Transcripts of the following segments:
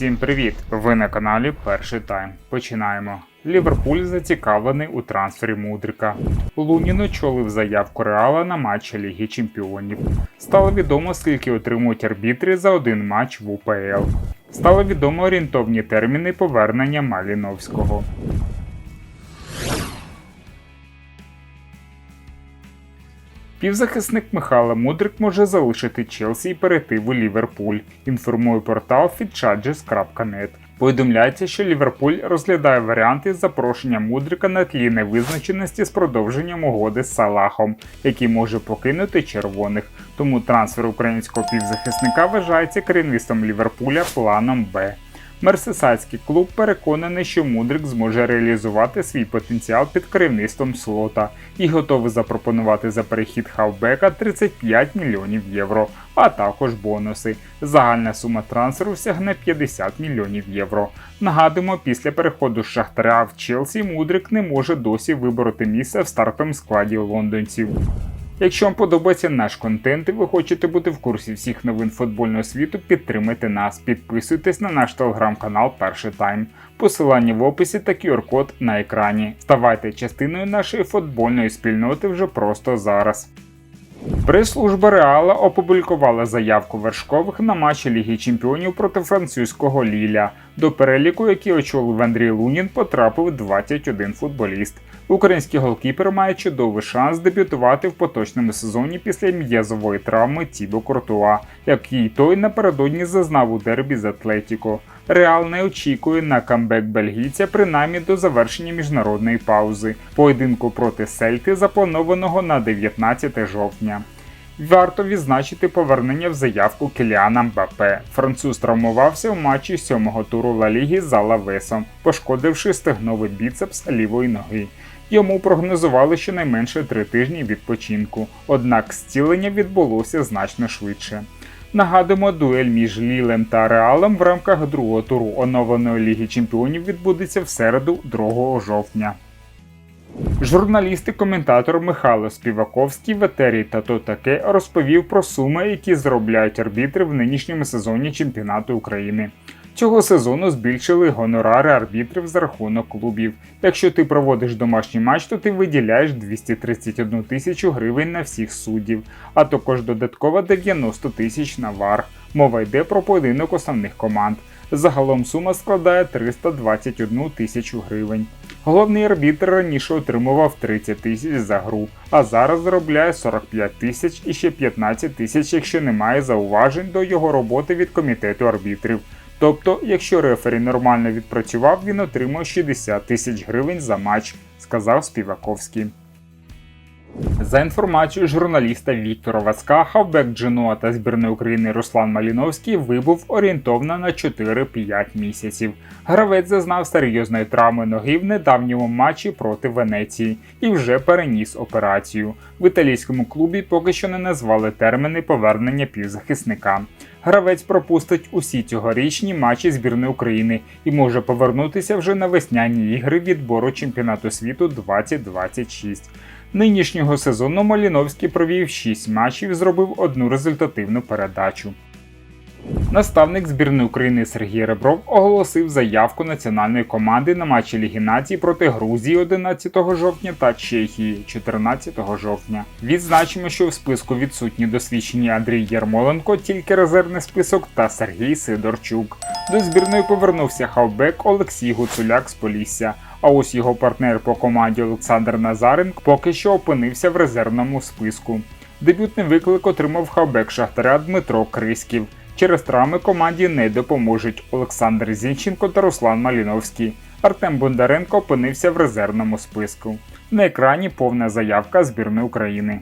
Всім привіт! Ви на каналі Перший Тайм. Починаємо. Ліверпуль зацікавлений у трансфері Мудрика. Лунін очолив заявку Реала на матчі Ліги Чемпіонів. Стало відомо, скільки отримують арбітри за один матч в УПЛ. Стало відомо орієнтовні терміни повернення Маліновського. Півзахисник Михайло Мудрик може залишити Челсі і перейти в Ліверпуль. Інформує портал fitcharges.net. Повідомляється, що Ліверпуль розглядає варіанти запрошення Мудрика на тлі невизначеності з продовженням угоди з Салахом, який може покинути червоних. Тому трансфер українського півзахисника вважається керівництвом Ліверпуля планом Б. Мерсисайський клуб переконаний, що Мудрик зможе реалізувати свій потенціал під керівництвом слота і готовий запропонувати за перехід хавбека 35 мільйонів євро, а також бонуси. Загальна сума трансферу сягне 50 мільйонів євро. Нагадуємо, після переходу Шахтаря в Челсі Мудрик не може досі вибороти місце в стартовому складі лондонців. Якщо вам подобається наш контент і ви хочете бути в курсі всіх новин футбольного світу, підтримайте нас, підписуйтесь на наш телеграм-канал Перший Тайм. Посилання в описі та QR-код на екрані. Ставайте частиною нашої футбольної спільноти вже просто зараз. Прес-служба Реала опублікувала заявку вершкових на матчі Ліги Чемпіонів проти французького Ліля. До переліку, який очолив Андрій Лунін, потрапив 21 футболіст. Український голкіпер має чудовий шанс дебютувати в поточному сезоні після м'язової травми Тібо Куртуа, який той напередодні зазнав у дербі з Атлетіко. Реал не очікує на камбек бельгійця принаймні до завершення міжнародної паузи, поєдинку проти Сельти, запланованого на 19 жовтня. Варто відзначити повернення в заявку Кіліана Мбапе. Француз травмувався в матчі сьомого туру Ла Ліги за Лавесом, пошкодивши стегновий біцепс лівої ноги. Йому прогнозували щонайменше три тижні відпочинку, однак зцілення відбулося значно швидше. Нагадуємо, дуель між Лілем та Реалом в рамках другого туру оновленої Ліги Чемпіонів відбудеться в середу 2 жовтня. Журналіст і коментатор Михайло Співаковський в етері та то таке розповів про суми, які заробляють арбітри в нинішньому сезоні чемпіонату України. Цього сезону збільшили гонорари арбітрів за рахунок клубів. Якщо ти проводиш домашній матч, то ти виділяєш 231 тисячу гривень на всіх суддів, а також додатково 90 тисяч на вар. Мова йде про поєдинок основних команд. Загалом сума складає 321 тисячу гривень. Головний арбітр раніше отримував 30 тисяч за гру, а зараз заробляє 45 тисяч і ще 15 тисяч, якщо немає зауважень до його роботи від комітету арбітрів. Тобто, якщо рефері нормально відпрацював, він отримує 60 тисяч гривень за матч, сказав Співаковський. За інформацією журналіста Віктора Вацка, хавбек Дженуа та збірної України Руслан Маліновський вибув орієнтовно на 4-5 місяців. Гравець зазнав серйозної травми ноги в недавньому матчі проти Венеції і вже переніс операцію. В італійському клубі поки що не назвали терміни повернення півзахисника. Гравець пропустить усі цьогорічні матчі збірної України і може повернутися вже на весняні ігри відбору чемпіонату світу 2026. Нинішнього сезону Маліновський провів 6 матчів і зробив одну результативну передачу. Наставник збірної України Сергій Ребров оголосив заявку національної команди на матчі Ліги Націй проти Грузії 11 жовтня та Чехії 14 жовтня. Відзначимо, що в списку відсутні досвідчені Андрій Ярмоленко, тільки резервний список та Сергій Сидорчук. До збірної повернувся хавбек Олексій Гуцуляк з Полісся. А ось його партнер по команді Олександр Назаренк поки що опинився в резервному списку. Дебютний виклик отримав хавбек Шахтаря Дмитро Криськів. Через травми команді не допоможуть Олександр Зінченко та Руслан Маліновський. Артем Бондаренко опинився в резервному списку. На екрані повна заявка збірної України.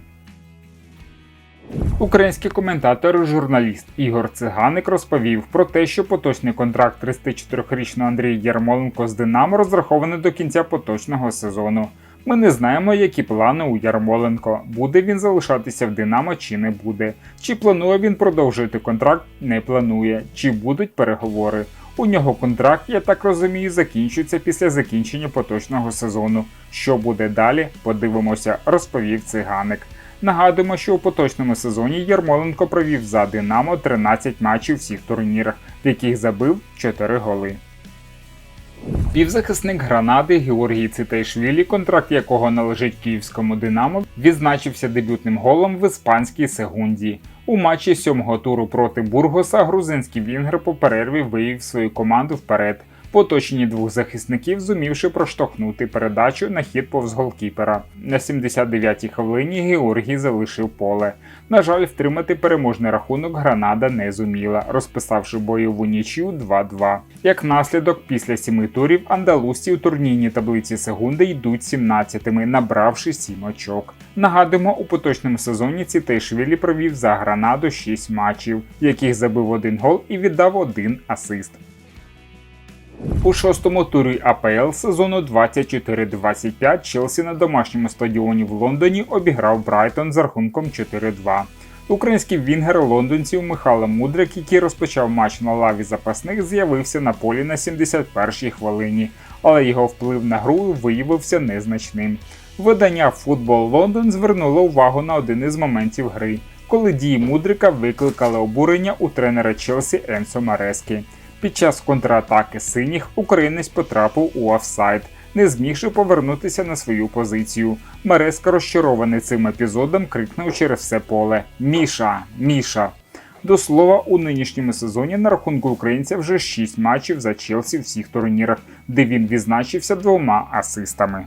Український коментатор і журналіст Ігор Циганик розповів про те, що поточний контракт 34-річного Андрія Ярмоленко з Динамо розрахований до кінця поточного сезону. Ми не знаємо, які плани у Ярмоленко. Буде він залишатися в Динамо чи не буде. Чи планує він продовжувати контракт? Не планує. Чи будуть переговори? У нього контракт, я так розумію, закінчується після закінчення поточного сезону. Що буде далі? Подивимося, розповів циганик. Нагадуємо, що у поточному сезоні Ярмоленко провів за Динамо 13 матчів всіх турнірах, в яких забив 4 голи. Півзахисник Гранади Георгій Цитейшвілі, контракт якого належить київському Динамо, відзначився дебютним голом в іспанській Сегунді. У матчі сьомого туру проти Бургоса грузинський вінгер по перерві вивів свою команду вперед, по оточенні двох захисників, зумівши проштовхнути передачу на хід повз голкіпера. На 79-й хвилині Георгій залишив поле. На жаль, втримати переможний рахунок Гранада не зуміла, розписавши бойову нічю 2-2. Як наслідок, після сіми турів андалусці у турнірній таблиці Сегунди йдуть 17-ми, набравши 7 очок. Нагадуємо, у поточному сезоні Цітейшвілі провів за Гранаду 6 матчів, в яких забив один гол і віддав один асист. У шостому турі АПЛ сезону 24-25 Челсі на домашньому стадіоні в Лондоні обіграв Брайтон з рахунком 4-2. Український вінгер лондонців Михайло Мудрик, який розпочав матч на лаві запасних, з'явився на полі на 71-й хвилині, але його вплив на гру виявився незначним. Видання Футбол Лондон звернуло увагу на один із моментів гри, коли дії Мудрика викликали обурення у тренера Челсі Енсо Марескі. Під час контратаки синіх українець потрапив у офсайд, не змігши повернутися на свою позицію. Мареска, розчарований цим епізодом, крикнув через все поле: Міша! Міша! До слова, у нинішньому сезоні на рахунку українця вже 6 матчів за Челсі в всіх турнірах, де він відзначився двома асистами.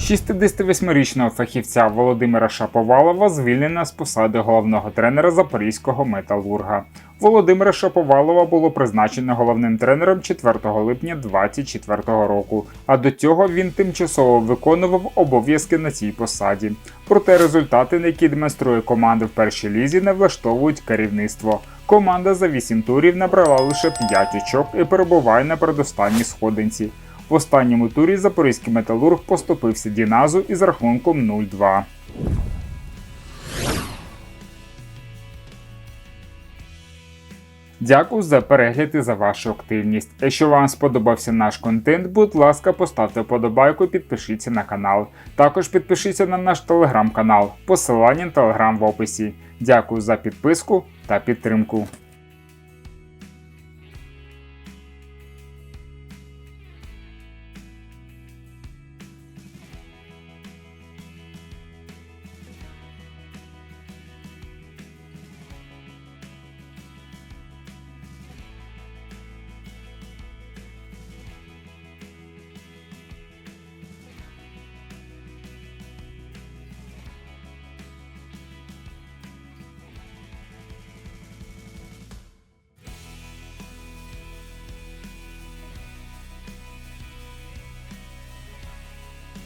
68-річного фахівця Володимира Шаповалова звільнено з посади головного тренера запорізького металурга. Володимира Шаповалова було призначено головним тренером 4 липня 2024 року, а до цього він тимчасово виконував обов'язки на цій посаді. Проте результати, які демонструє команда в першій лізі, не влаштовують керівництво. Команда за 8 турів набрала лише 5 очок і перебуває на передостанній сходинці. В останньому турі запорізький металург поступився Діназу із рахунком 0-2. Дякую за перегляд і за вашу активність. Якщо вам сподобався наш контент, будь ласка, поставте вподобайку і підпишіться на канал. Також підпишіться на наш телеграм-канал, посилання на телеграм в описі. Дякую за підписку та підтримку.